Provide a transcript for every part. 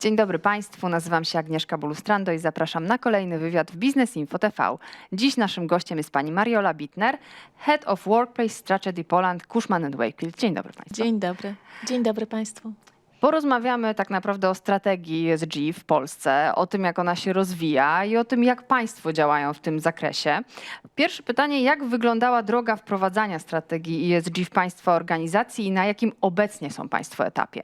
Dzień dobry Państwu, nazywam się Agnieszka Bulustrando i zapraszam na kolejny wywiad w Business Info TV. Dziś naszym gościem jest pani Mariola Bittner, Head of Workplace Strategy Poland, Cushman Wakefield. Dzień dobry Państwu. Dzień dobry. Dzień dobry Państwu. Porozmawiamy tak naprawdę o strategii ESG w Polsce, o tym jak ona się rozwija i o tym jak Państwo działają w tym zakresie. Pierwsze pytanie, jak wyglądała droga wprowadzania strategii ESG w Państwa organizacji i na jakim obecnie są Państwo etapie?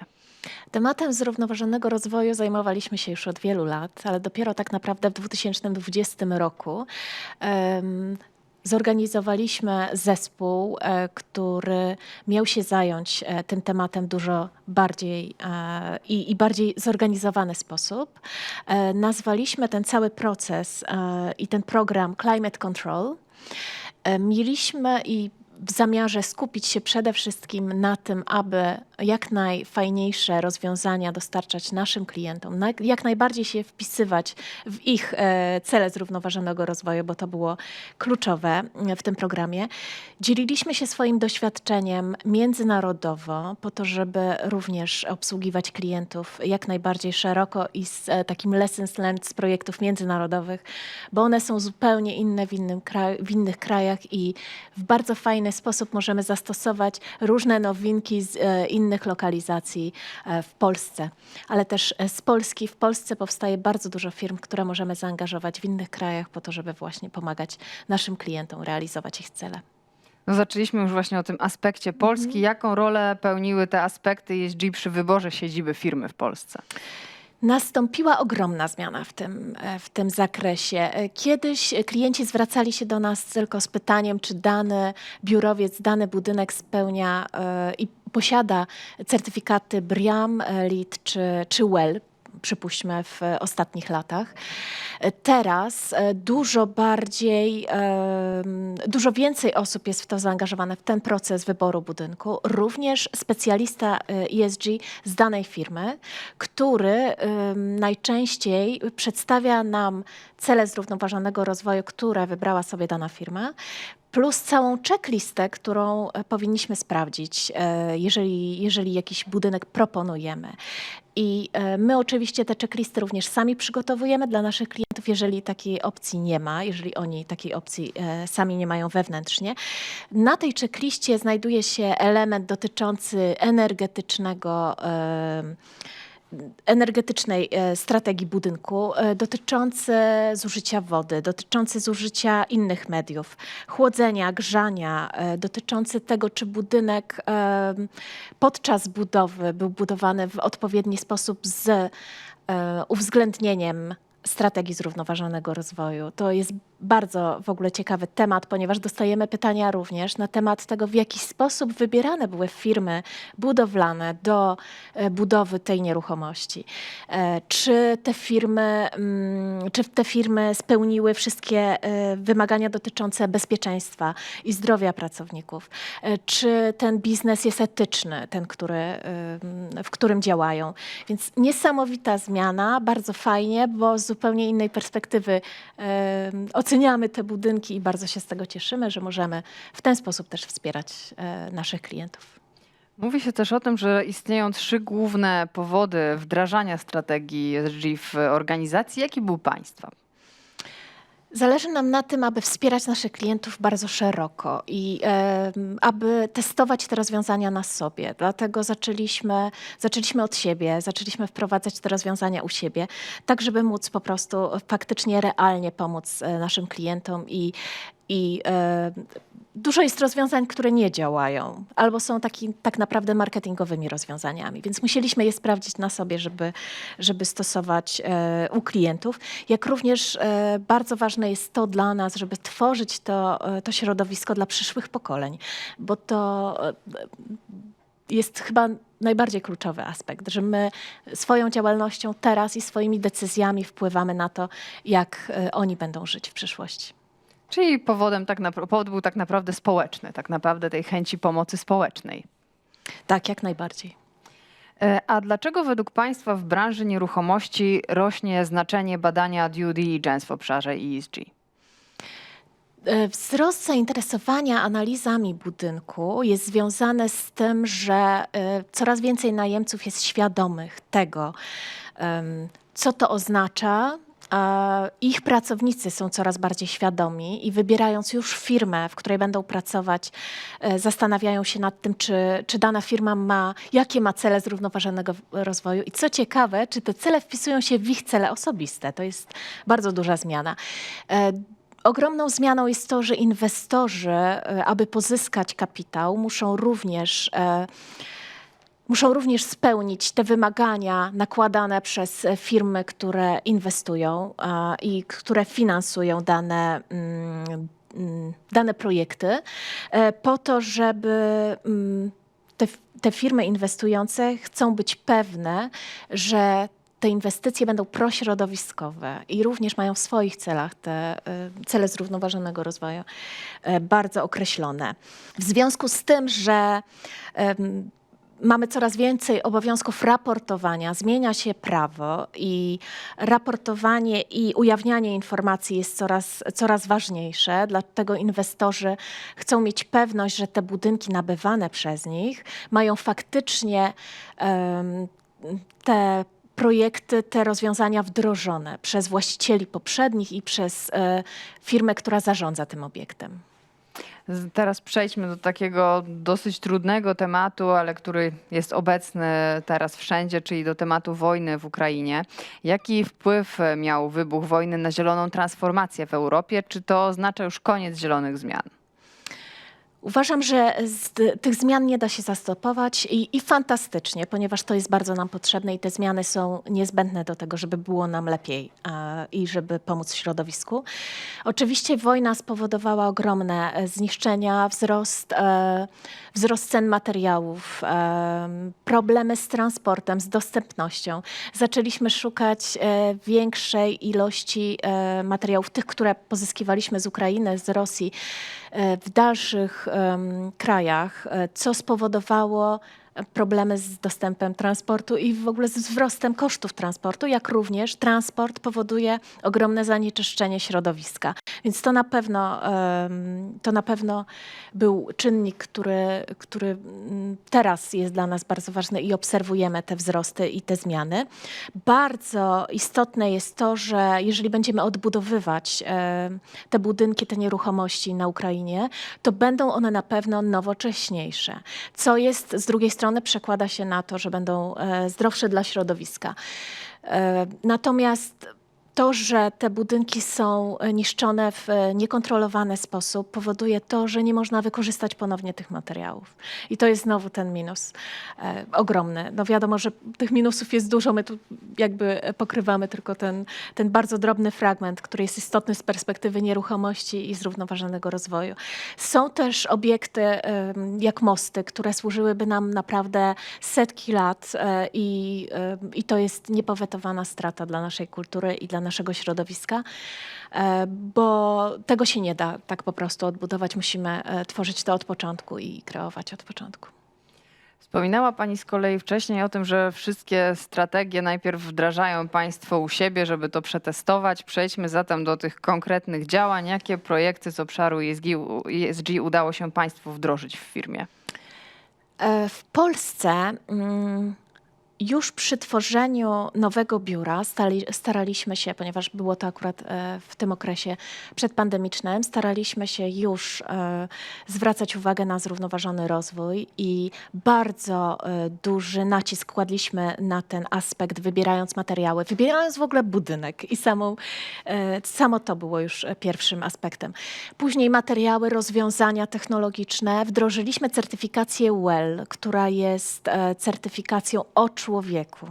Tematem zrównoważonego rozwoju zajmowaliśmy się już od wielu lat, ale dopiero tak naprawdę w 2020 roku em, zorganizowaliśmy zespół, e, który miał się zająć e, tym tematem dużo bardziej e, i, i bardziej zorganizowany sposób. Nazwaliśmy ten cały proces i ten program Climate Control. Mieliśmy i w zamiarze skupić się przede wszystkim na tym, aby jak najfajniejsze rozwiązania dostarczać naszym klientom, jak najbardziej się wpisywać w ich e, cele zrównoważonego rozwoju, bo to było kluczowe w tym programie. Dzieliliśmy się swoim doświadczeniem międzynarodowo, po to, żeby również obsługiwać klientów jak najbardziej szeroko i z e, takim lessons learned z projektów międzynarodowych, bo one są zupełnie inne w, innym w innych krajach i w bardzo fajny sposób możemy zastosować różne nowinki z e, innych lokalizacji e, w Polsce, ale też e, z Polski. W Polsce powstaje bardzo dużo firm, które możemy zaangażować w innych krajach po to, żeby właśnie pomagać naszym klientom realizować ich cele. No zaczęliśmy już właśnie o tym aspekcie Polski. Jaką rolę pełniły te aspekty ESG przy wyborze siedziby firmy w Polsce? Nastąpiła ogromna zmiana w tym, e, w tym zakresie. Kiedyś klienci zwracali się do nas tylko z pytaniem, czy dany biurowiec, dany budynek spełnia i posiada certyfikaty BRIAM, LEED czy, czy WELL. Przypuśćmy w e, ostatnich latach. E, Teraz e, dużo bardziej, dużo więcej osób jest w to zaangażowane w ten proces wyboru budynku. Również specjalista ESG z danej firmy, który najczęściej przedstawia nam cele zrównoważonego rozwoju, które wybrała sobie dana firma, plus całą checklistę, którą powinniśmy sprawdzić, jeżeli, jeżeli jakiś budynek proponujemy. I e, my oczywiście te checklisty również sami przygotowujemy dla naszych klientów, jeżeli takiej opcji nie ma, jeżeli oni takiej opcji e, sami nie mają wewnętrznie. Na tej checkliście znajduje się element dotyczący energetycznego. Energetycznej e, strategii budynku e, dotyczący zużycia wody, dotyczący zużycia innych mediów, chłodzenia, grzania, e, dotyczący tego, czy budynek podczas budowy był budowany w odpowiedni sposób z uwzględnieniem strategii zrównoważonego rozwoju. To jest bardzo w ogóle ciekawy temat, ponieważ dostajemy pytania również na temat tego, w jaki sposób wybierane były firmy budowlane do e, budowy tej nieruchomości. E, Czy te firmy, mm, czy te firmy spełniły wszystkie e, wymagania dotyczące bezpieczeństwa i zdrowia pracowników? Czy ten biznes jest etyczny, ten, który, w którym działają? Więc niesamowita zmiana, bardzo fajnie, bo z zupełnie innej perspektywy em, oceniamy te budynki i bardzo się z tego cieszymy, że możemy w ten sposób też wspierać e, naszych klientów. Mówi się też o tym, że istnieją trzy główne powody wdrażania strategii ESG w organizacji. Jaki był Państwa? Zależy nam na tym, aby wspierać naszych klientów bardzo szeroko i em, aby testować te rozwiązania na sobie. Dlatego zaczęliśmy, zaczęliśmy od siebie, zaczęliśmy wprowadzać te rozwiązania u siebie, tak żeby móc po prostu faktycznie realnie pomóc e, naszym klientom i, i e, Dużo jest rozwiązań, które nie działają, albo są taki, tak naprawdę marketingowymi rozwiązaniami, więc musieliśmy je sprawdzić na sobie, żeby, żeby stosować e, u klientów. Jak również e, bardzo ważne jest to dla nas, żeby tworzyć to, e, to środowisko dla przyszłych pokoleń, bo to e, jest chyba najbardziej kluczowy aspekt, że my swoją działalnością teraz i swoimi decyzjami wpływamy na to, jak e, oni będą żyć w przyszłości. Czyli powodem tak napra- powód był tak naprawdę społeczny, tak naprawdę tej chęci pomocy społecznej. Tak, jak najbardziej. E, A dlaczego według Państwa w branży nieruchomości rośnie znaczenie badania due diligence w obszarze ESG? E, Wzrost zainteresowania analizami budynku jest związany z tym, że e, coraz więcej najemców jest świadomych tego, co to oznacza. Ich pracownicy są coraz bardziej świadomi i wybierając już firmę, w której będą pracować, e, zastanawiają się nad tym, czy, czy dana firma ma, jakie ma cele zrównoważonego rozwoju. I co ciekawe, czy te cele wpisują się w ich cele osobiste. To jest bardzo duża zmiana. E, Ogromną zmianą jest to, że inwestorzy, e, aby pozyskać kapitał, muszą również muszą również spełnić te wymagania nakładane przez firmy, które inwestują i które finansują dane, mm, mm, dane projekty, e, po to, żeby mm, te, te firmy inwestujące chcą być pewne, że te inwestycje będą prośrodowiskowe i również mają w swoich celach te e, cele zrównoważonego rozwoju e, bardzo określone. W związku z tym, że mamy coraz więcej obowiązków raportowania, zmienia się prawo i raportowanie i ujawnianie informacji jest coraz, coraz ważniejsze. Dlatego inwestorzy chcą mieć pewność, że te budynki nabywane przez nich mają faktycznie em, te projekty, te rozwiązania wdrożone przez właścicieli poprzednich i przez e, firmę, która zarządza tym obiektem. Teraz przejdźmy do takiego dosyć trudnego tematu, ale który jest obecny teraz wszędzie, czyli do tematu wojny w Ukrainie. Jaki wpływ miał wybuch wojny na zieloną transformację w Europie? Czy to oznacza już koniec zielonych zmian? Uważam, że z tych zmian nie da się zastopować i, i fantastycznie, ponieważ to jest bardzo nam potrzebne i te zmiany są niezbędne do tego, żeby było nam lepiej e, i żeby pomóc środowisku. Oczywiście wojna spowodowała ogromne e, zniszczenia, wzrost, e, wzrost cen materiałów, e, problemy z transportem, z dostępnością. Zaczęliśmy szukać e, większej ilości e, materiałów, tych, które pozyskiwaliśmy z Ukrainy, z Rosji, e, w dalszych krajach, e, co spowodowało problemy z dostępem transportu i w ogóle z wzrostem kosztów transportu, jak również transport powoduje ogromne zanieczyszczenie środowiska. Więc to na pewno, to na pewno był czynnik, który, który mm, teraz jest dla nas bardzo ważny i obserwujemy te wzrosty i te zmiany. Bardzo istotne jest to, że jeżeli będziemy odbudowywać te budynki, te nieruchomości na Ukrainie, to będą one na pewno nowocześniejsze, co jest z drugiej strony przekłada się na to, że będą e, zdrowsze dla środowiska. E, Natomiast to, że te budynki są e, niszczone w e, niekontrolowany sposób, powoduje to, że nie można wykorzystać ponownie tych materiałów. I to jest znowu ten minus e, ogromny. No wiadomo, że tych minusów jest dużo, my tu jakby e, pokrywamy tylko ten, ten bardzo drobny fragment, który jest istotny z perspektywy nieruchomości i zrównoważonego rozwoju. Są też obiekty em, jak mosty, które służyłyby nam naprawdę setki lat e, i, e, i to jest niepowetowana strata dla naszej kultury i dla naszego środowiska, e, bo tego się nie da tak po prostu odbudować. Musimy e, tworzyć to od początku i kreować od początku. Wspominała Pani z kolei wcześniej o tym, że wszystkie strategie najpierw wdrażają Państwo u siebie, żeby to przetestować. Przejdźmy zatem do tych konkretnych działań. Jakie projekty z obszaru ESG, ESG udało się Państwu wdrożyć w firmie? E, W Polsce mm, już przy tworzeniu nowego biura stali, staraliśmy się, ponieważ było to akurat e, w tym okresie przedpandemicznym, staraliśmy się już e, zwracać uwagę na zrównoważony rozwój i bardzo e, duży nacisk kładliśmy na ten aspekt, wybierając materiały, wybierając w ogóle budynek i samą, samo to było już pierwszym aspektem. Później materiały, rozwiązania technologiczne. Wdrożyliśmy certyfikację WELL, która jest certyfikacją o człowieku.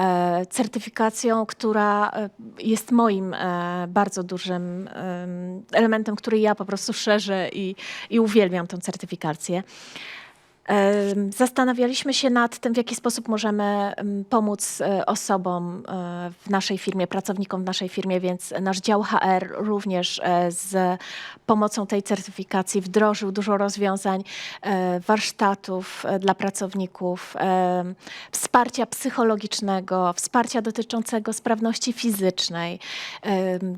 E, Certyfikacją, która e, jest moim e, bardzo dużym em, elementem, który ja po prostu szerzę i, i uwielbiam tą certyfikację. Zastanawialiśmy się nad tym, w jaki sposób możemy em, pomóc e, osobom e, w naszej firmie, pracownikom w naszej firmie, więc nasz dział HR również e, z pomocą tej certyfikacji wdrożył dużo rozwiązań, warsztatów dla pracowników, wsparcia psychologicznego, wsparcia dotyczącego sprawności fizycznej,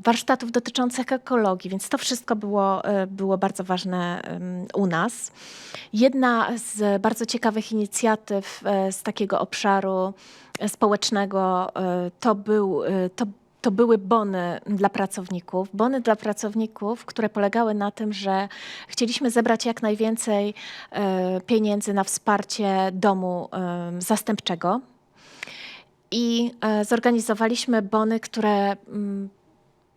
warsztatów dotyczących ekologii, więc to wszystko było, było bardzo ważne u nas. Jedna z z bardzo ciekawych inicjatyw e, z takiego obszaru e, społecznego e, to, był, to, to były bony dla pracowników. Bony dla pracowników, które polegały na tym, że chcieliśmy zebrać jak najwięcej pieniędzy na wsparcie domu zastępczego. I zorganizowaliśmy bony, które mm,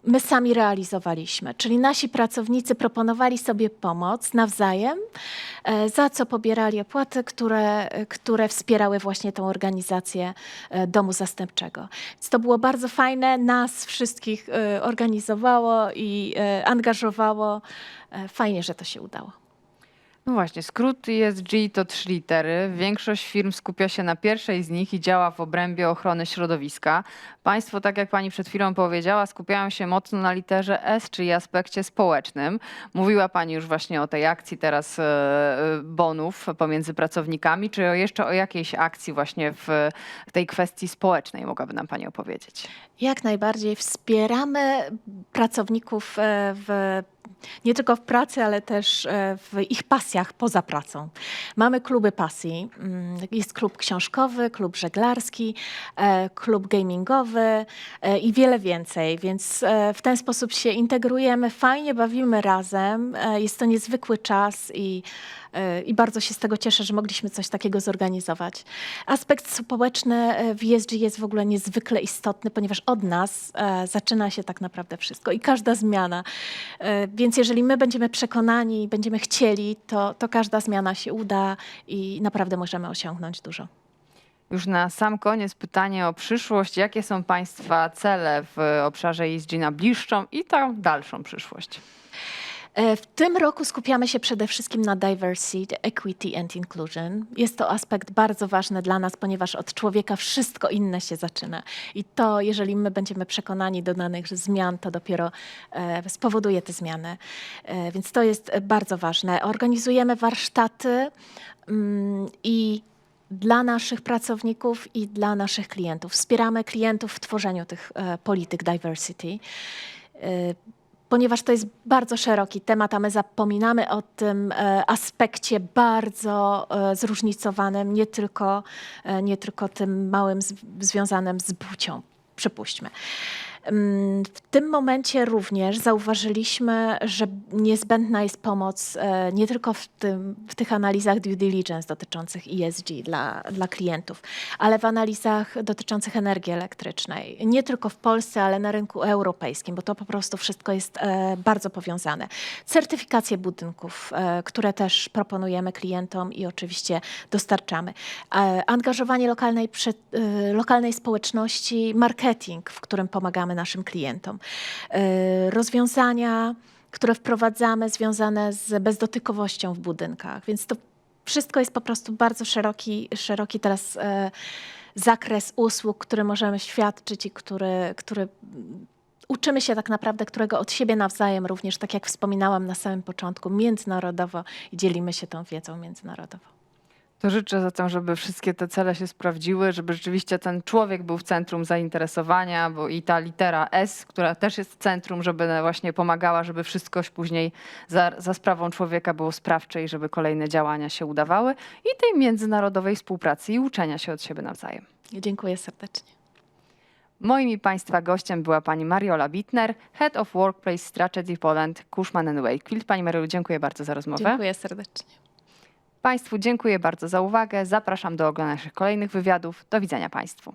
my sami realizowaliśmy. Czyli nasi pracownicy proponowali sobie pomoc nawzajem, e, za co pobierali opłaty, które, które wspierały właśnie tą organizację e, domu zastępczego. Więc to było bardzo fajne, nas wszystkich e, organizowało i e, angażowało. E, Fajnie, że to się udało. No właśnie, skrót ESG to trzy litery. Większość firm skupia się na pierwszej z nich i działa w obrębie ochrony środowiska. Państwo, tak jak pani przed chwilą powiedziała, skupiają się mocno na literze S, czyli aspekcie społecznym. Mówiła pani już właśnie o tej akcji teraz e, e, bonów pomiędzy pracownikami. Czy jeszcze o jakiejś akcji właśnie w tej kwestii społecznej mogłaby nam pani opowiedzieć? Jak najbardziej wspieramy pracowników e, w, nie tylko w pracy, ale też e, w ich pasjach poza pracą. Mamy kluby pasji. Mm, Jest klub książkowy, klub żeglarski, e, klub gamingowy e, i wiele więcej, więc w ten sposób się integrujemy, fajnie bawimy razem. Jest to niezwykły czas i i bardzo się z tego cieszę, że mogliśmy coś takiego zorganizować. Aspekt społeczny e, w ESG jest w ogóle niezwykle istotny, ponieważ od nas e, zaczyna się tak naprawdę wszystko i każda zmiana. E, Więc jeżeli my będziemy przekonani będziemy chcieli, to, to każda zmiana się uda i naprawdę możemy osiągnąć dużo. Już na sam koniec pytanie o przyszłość. Jakie są Państwa cele w obszarze ESG na bliższą i tą dalszą przyszłość? E, W tym roku skupiamy się przede wszystkim na diversity, equity and inclusion. Jest to aspekt bardzo ważny dla nas, ponieważ od człowieka wszystko inne się zaczyna. I to, jeżeli my będziemy przekonani do danych zmian, to dopiero e, spowoduje te zmiany. E, Więc to jest bardzo ważne. Organizujemy warsztaty mm, i dla naszych pracowników i dla naszych klientów. Wspieramy klientów w tworzeniu tych polityk diversity. Ponieważ to jest bardzo szeroki temat, a my zapominamy o tym e, aspekcie bardzo e, zróżnicowanym, nie tylko, e, nie tylko tym małym związanym z płcią, przypuśćmy. W tym momencie również zauważyliśmy, że niezbędna jest pomoc e, nie tylko w, tym, w tych analizach due diligence dotyczących ESG dla, dla klientów, ale w analizach dotyczących energii elektrycznej. Nie tylko w Polsce, ale na rynku europejskim, bo to po prostu wszystko jest e, bardzo powiązane. Certyfikacje budynków, e, które też proponujemy klientom i oczywiście dostarczamy. Angażowanie lokalnej, lokalnej społeczności, marketing, w którym pomagamy naszym klientom. E, Rozwiązania, które wprowadzamy związane z bezdotykowością w budynkach. Więc to wszystko jest po prostu bardzo szeroki, szeroki teraz e, zakres usług, które możemy świadczyć i który, który uczymy się tak naprawdę, którego od siebie nawzajem również, tak jak wspominałam na samym początku, międzynarodowo i dzielimy się tą wiedzą międzynarodowo. To życzę zatem, żeby wszystkie te cele się sprawdziły, żeby rzeczywiście ten człowiek był w centrum zainteresowania, bo i ta litera S, która też jest w centrum, żeby właśnie pomagała, żeby wszystko później za, za sprawą człowieka było sprawcze i żeby kolejne działania się udawały i tej międzynarodowej współpracy i uczenia się od siebie nawzajem. Dziękuję serdecznie. Moim i Państwa gościem była pani Mariola Bittner, Head of Workplace Strategy Poland, Cushman Wakefield. Pani Mariolu, dziękuję bardzo za rozmowę. Dziękuję serdecznie. Państwu dziękuję bardzo za uwagę. Zapraszam do oglądania naszych kolejnych wywiadów. Do widzenia Państwu.